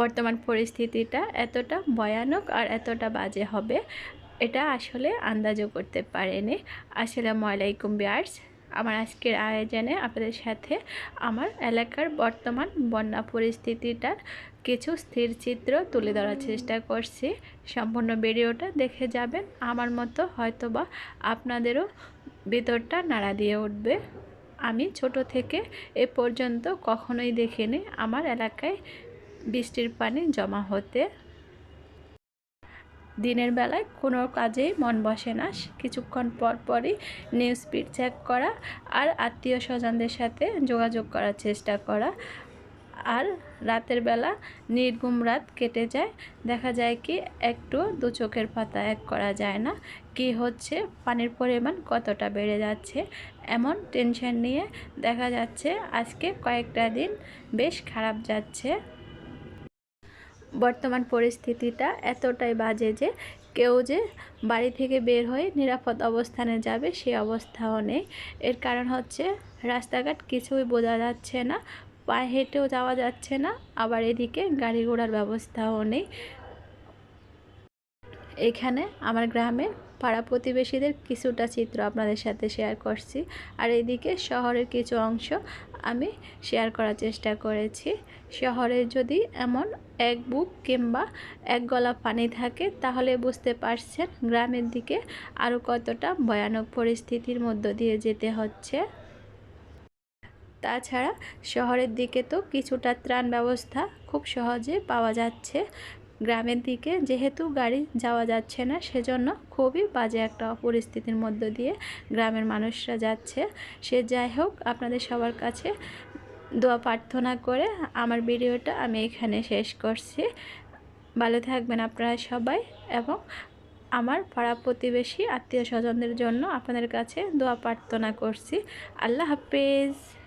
বর্তমান পরিস্থিতিটা এতটা ভয়ানক আর এতটা বাজে হবে, এটা আসলে আন্দাজও করতে পারেনি। আসলে আসসালামু আলাইকুম বিয়ার্স আমার আজকের আয়োজনে আপনাদের সাথে আমার এলাকার বর্তমান বন্যা পরিস্থিতিটার কিছু স্থির চিত্র তুলে ধরার চেষ্টা করছি। সম্পূর্ণ ভিডিওটা দেখে যাবেন, আমার মতো হয়তোবা আপনাদেরও ভিতরটা নাড়া দিয়ে উঠবে। আমি ছোট থেকে এ পর্যন্ত কখনোই দেখিনি, আমার এলাকায় বৃষ্টির পানি জমা হতে দিনের বেলায় কোনো কাজেই মন বসে না। কিছুক্ষণ পর পরই নিউজ স্পিড চেক করা আর আত্মীয় স্বজনদের সাথে যোগাযোগ করার চেষ্টা করা। আর রাতের বেলা নির্গুম রাত কেটে যায়। দেখা যায় কি একটু দু চোখের পাতা এক করা যায় না। কি হচ্ছে? পানির পরিমাণ কতটা বেড়ে যাচ্ছে? এমন টেনশন নিয়ে দেখা যাচ্ছে আজকে কয়েকটা দিন বেশ খারাপ যাচ্ছে। বর্তমান পরিস্থিতিটা এতটাই বাজে যে কেউ যে বাড়ি থেকে বের হয়ে নিরাপদ অবস্থানে যাবে সে অবস্থাও নেই। এর কারণ হচ্ছে রাস্তাঘাট কিছুই বোঝা যাচ্ছে না, পায়ে হেঁটেও যাওয়া যাচ্ছে না, আবার এদিকে গাড়ি ঘোড়ার ব্যবস্থাও নেই। এখানে আমার গ্রামের পাড়া প্রতিবেশীদের কিছুটা চিত্র আপনাদের সাথে শেয়ার করছি। আর এদিকে শহরের কিছু অংশ আমি শেয়ার করার চেষ্টা করেছি। শহরে যদি এমন এক বুক কিংবা এক গলা পানি থাকে, তাহলে বুঝতে পারছেন গ্রামের দিকে আরও কতটা ভয়ানক পরিস্থিতির মধ্য দিয়ে যেতে হচ্ছে। তাছাড়া শহরের দিকে তো কিছুটা ত্রাণ ব্যবস্থা খুব সহজে পাওয়া যাচ্ছে। গ্রামের দিকে যেহেতু গাড়ি যাওয়া যাচ্ছে না, সেজন্য খুবই বাজে একটা পরিস্থিতির মধ্য দিয়ে গ্রামের মানুষরা যাচ্ছে। সে যাই হোক, আপনাদের সবার কাছে দোয়া প্রার্থনা করে আমার ভিডিওটা আমি এখানে শেষ করছি। ভালো থাকবেন আপনারা সবাই এবং আমার পাড়া প্রতিবেশী আত্মীয় স্বজনদের জন্য আপনাদের কাছে দোয়া প্রার্থনা করছি। আল্লাহ হাফেজ।